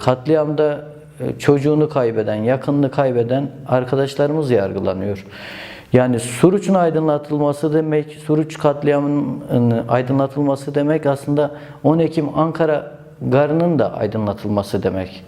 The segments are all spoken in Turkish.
Katliamda e, çocuğunu kaybeden, yakınını kaybeden arkadaşlarımız yargılanıyor. Yani Suruç'un aydınlatılması demek, Suruç katliamının aydınlatılması demek aslında 10 Ekim Ankara Garı'nın da aydınlatılması demek.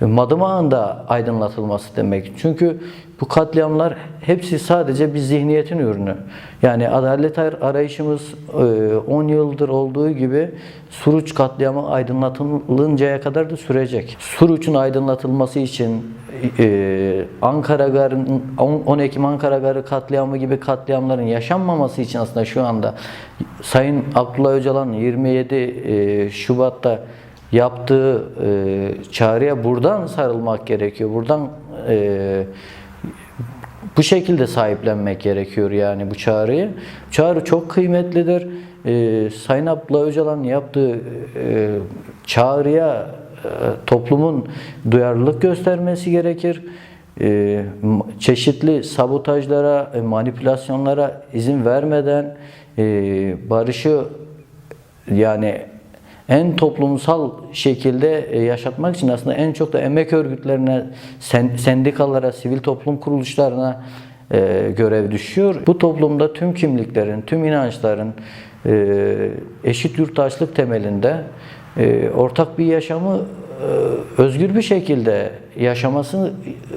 Madımak'ın da aydınlatılması demek. Çünkü bu katliamlar hepsi sadece bir zihniyetin ürünü. Yani adalet ar- arayışımız e, 10 yıldır olduğu gibi Suruç katliamı aydınlatılıncaya kadar da sürecek. Suruç'un aydınlatılması için e, Ankara Garı'nın 10 Ekim Ankara Garı katliamı gibi katliamların yaşanmaması için aslında şu anda Sayın Abdullah Öcalan 27 e, Şubat'ta yaptığı e, çağrıya buradan sarılmak gerekiyor. Buradan e, bu şekilde sahiplenmek gerekiyor yani bu çağrıyı. Çağrı çok kıymetlidir. E, Sayın Abdullah Öcalan'ın yaptığı e, çağrıya e, toplumun duyarlılık göstermesi gerekir. E, çeşitli sabotajlara, e, manipülasyonlara izin vermeden e, barışı yani en toplumsal şekilde e, yaşatmak için aslında en çok da emek örgütlerine, sen- sendikalara, sivil toplum kuruluşlarına e, görev düşüyor. Bu toplumda tüm kimliklerin, tüm inançların e, eşit yurttaşlık temelinde ortak bir yaşamı özgür bir şekilde yaşaması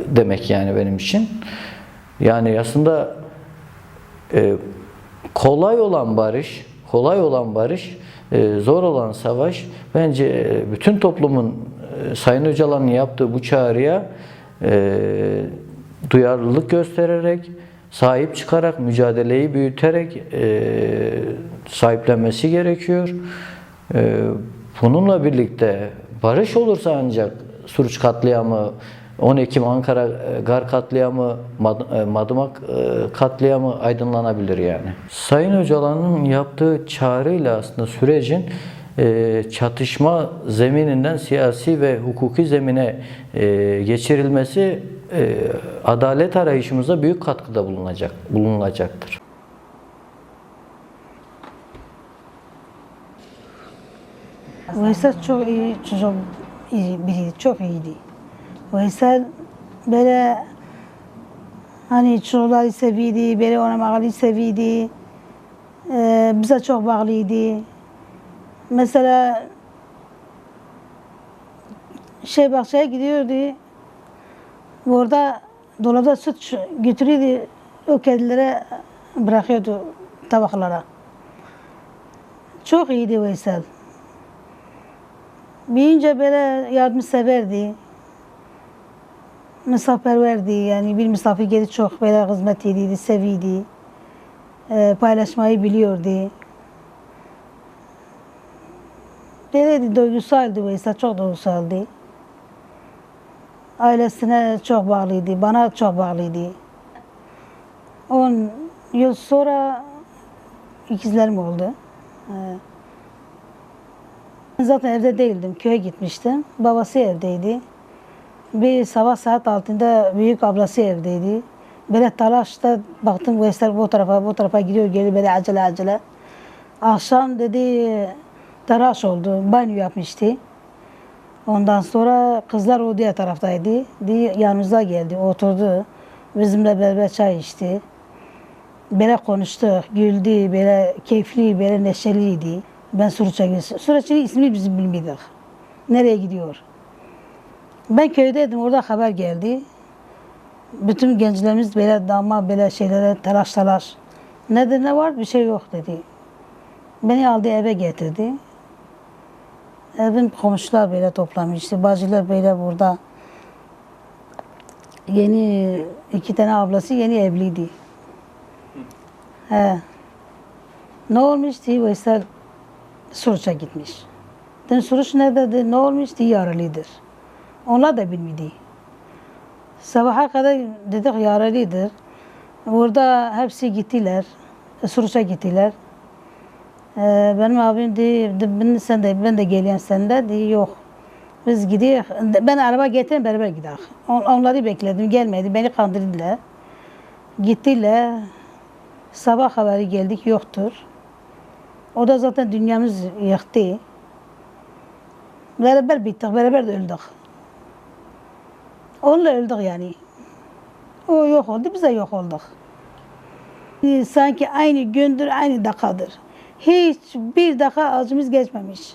demek yani benim için. Yani aslında kolay olan barış, kolay olan barış, e, zor olan savaş bence e, bütün toplumun e, Sayın Öcalan'ın yaptığı bu çağrıya duyarlılık göstererek, sahip çıkarak, mücadeleyi büyüterek sahiplenmesi gerekiyor. Bununla birlikte barış olursa ancak Suruç katliamı, 10 Ekim Ankara e, Gar katliamı, e, Madımak e, katliamı aydınlanabilir yani. Sayın Öcalan'ın yaptığı çağrıyla aslında sürecin çatışma zemininden siyasi ve hukuki zemine geçirilmesi adalet arayışımıza büyük katkıda bulunacak bulunulacaktır. Veysel çok iyi çocuk iyi biriydi, çok iyiydi. Veysel böyle hani çocukları seviydi, böyle oynamaları seviydi. Ee, bize çok bağlıydı. Mesela şey bahçeye gidiyordu. Orada dolapta süt götürüyordu. O kedilere bırakıyordu tabaklara. Çok iyiydi Veysel. Büyüyünce böyle yardımseverdi. Misafirperverdi. Yani bir misafir geldi çok böyle hizmet ediydi, seviydi. Ee, paylaşmayı biliyordu. Böyleydi, duygusaldı Veysel, çok duygusaldı. Ailesine çok bağlıydı, bana çok bağlıydı. 10 yıl sonra ikizlerim oldu. Ee, Zaten evde değildim, köye gitmiştim. Babası evdeydi. Bir sabah saat altında büyük ablası evdeydi. Böyle talaşta baktım Veysel bu tarafa bu tarafa gidiyor geliyor böyle acele acele. Akşam dedi telaş oldu, banyo yapmıştı. Ondan sonra kızlar o diğer taraftaydı. Di yanımıza geldi, oturdu. Bizimle beraber çay içti. Böyle konuştuk, güldü, böyle keyifli, böyle neşeliydi. Ben Suruç'a gittim. Suruç'un ismini biz bilmiyorduk. Nereye gidiyor? Ben köydeydim, orada haber geldi. Bütün gençlerimiz böyle dama böyle şeylere telaş telaş. Nedir ne var? Bir şey yok dedi. Beni aldı eve getirdi. Evin komşular böyle toplamıştı. Bacılar böyle burada. Yeni iki tane ablası yeni evliydi. He. Ne olmuş diye Veysel Suruç'a gitmiş. Dedim Suruç nerededir, ne olmuş diye yaralıdır. Onlar da bilmedi. Sabaha kadar dedik yaralıdır. Orada hepsi gittiler. Suruç'a gittiler. Ee, benim abim diye, de, ben, sen de, ben de geliyorum sen de diye yok. Biz gidiyor. Ben araba getireyim beraber gidelim. On, onları bekledim gelmedi. Beni kandırdılar. Gittiler. Sabah haberi geldik yoktur. O da zaten dünyamız yıktı. Beraber bittik, beraber de öldük. Onunla öldük yani. O yok oldu, biz de yok olduk. Sanki aynı gündür, aynı dakikadır. Hiç bir dakika acımız geçmemiş.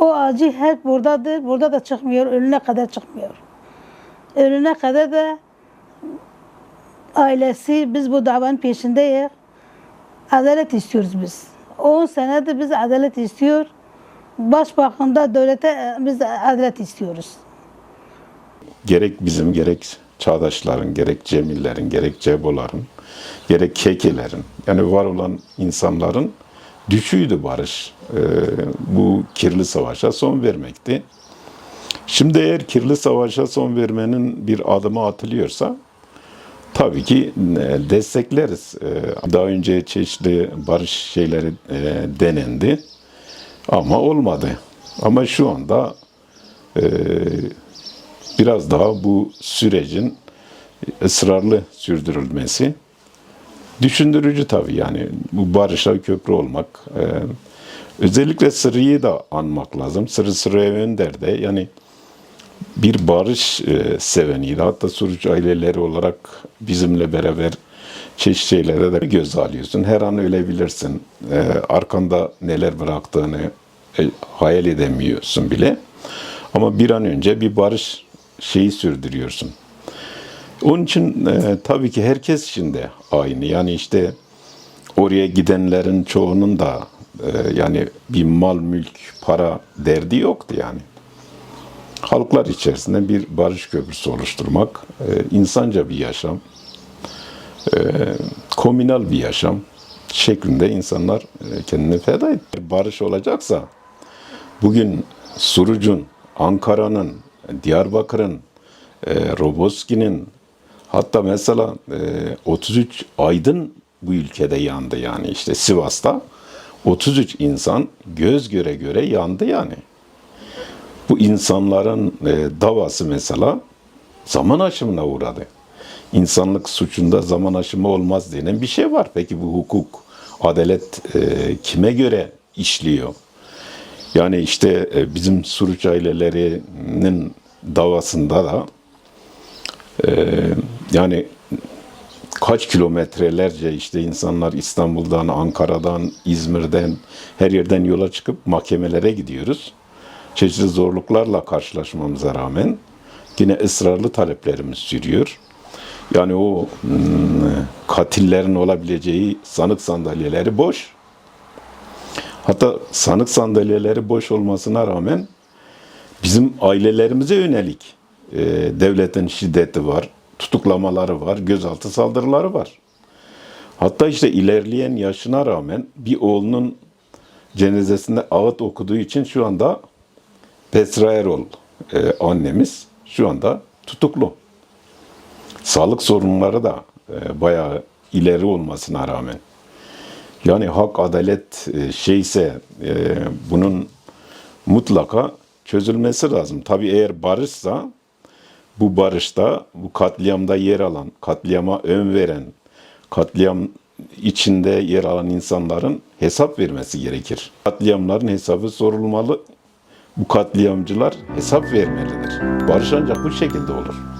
O acı hep buradadır, burada da çıkmıyor, ölüne kadar çıkmıyor. Ölüne kadar da ailesi, biz bu davanın peşindeyiz. Adalet istiyoruz biz. 10 senedir biz adalet istiyor. Başbakan'da devlete e, biz adalet istiyoruz. Gerek bizim gerek çağdaşların, gerek Cemillerin, gerek Ceboların, gerek Kekelerin yani var olan insanların düşüydü barış. Ee, bu kirli savaşa son vermekti. Şimdi eğer kirli savaşa son vermenin bir adımı atılıyorsa tabii ki e, destekleriz. Ee, Daha önce çeşitli barış şeyleri e, denendi ama olmadı. Ama şu anda e, biraz daha bu sürecin ısrarlı sürdürülmesi düşündürücü tabii yani bu barışa köprü olmak. e, özellikle Sırrı'yı da anmak lazım. Sırrı Sırrı'ya Önder de yani bir barış e, seveniydi. Hatta Suruç aileleri olarak bizimle beraber çeşitli şeylere de göz alıyorsun. Her an ölebilirsin. E, arkanda neler bıraktığını e, hayal edemiyorsun bile. Ama bir an önce bir barış şeyi sürdürüyorsun. Onun için e, tabii ki herkes için de aynı. Yani işte oraya gidenlerin çoğunun da e, yani bir mal, mülk, para derdi yoktu yani. Halklar içerisinde bir barış köprüsü oluşturmak, e, insanca bir yaşam, e, komünal bir yaşam şeklinde insanlar e, kendini feda etti. Barış olacaksa bugün Suruc'un, Ankara'nın, Diyarbakır'ın, e, Roboski'nin hatta mesela e, 33 Aydın bu ülkede yandı yani işte Sivas'ta 33 insan göz göre göre yandı yani. Bu insanların e, davası mesela zaman aşımına uğradı. İnsanlık suçunda zaman aşımı olmaz denen bir şey var. Peki bu hukuk, adalet e, kime göre işliyor? Yani işte e, bizim Suruç ailelerinin davasında da e, yani kaç kilometrelerce işte insanlar İstanbul'dan, Ankara'dan, İzmir'den her yerden yola çıkıp mahkemelere gidiyoruz. Çeşitli zorluklarla karşılaşmamıza rağmen yine ısrarlı taleplerimiz sürüyor. Yani o hmm, katillerin olabileceği sanık sandalyeleri boş. Hatta sanık sandalyeleri boş olmasına rağmen bizim ailelerimize yönelik e, devletin şiddeti var, tutuklamaları var, gözaltı saldırıları var. Hatta işte ilerleyen yaşına rağmen bir oğlunun cenazesinde ağıt okuduğu için şu anda Pesra Erol e, annemiz şu anda tutuklu. Sağlık sorunları da e, bayağı ileri olmasına rağmen. Yani hak, adalet e, şeyse e, bunun mutlaka çözülmesi lazım. Tabii eğer barışsa bu barışta, bu katliamda yer alan, katliama ön veren, katliam içinde yer alan insanların hesap vermesi gerekir. Katliamların hesabı sorulmalı. Bu katliamcılar hesap vermelidir. Barış ancak bu şekilde olur.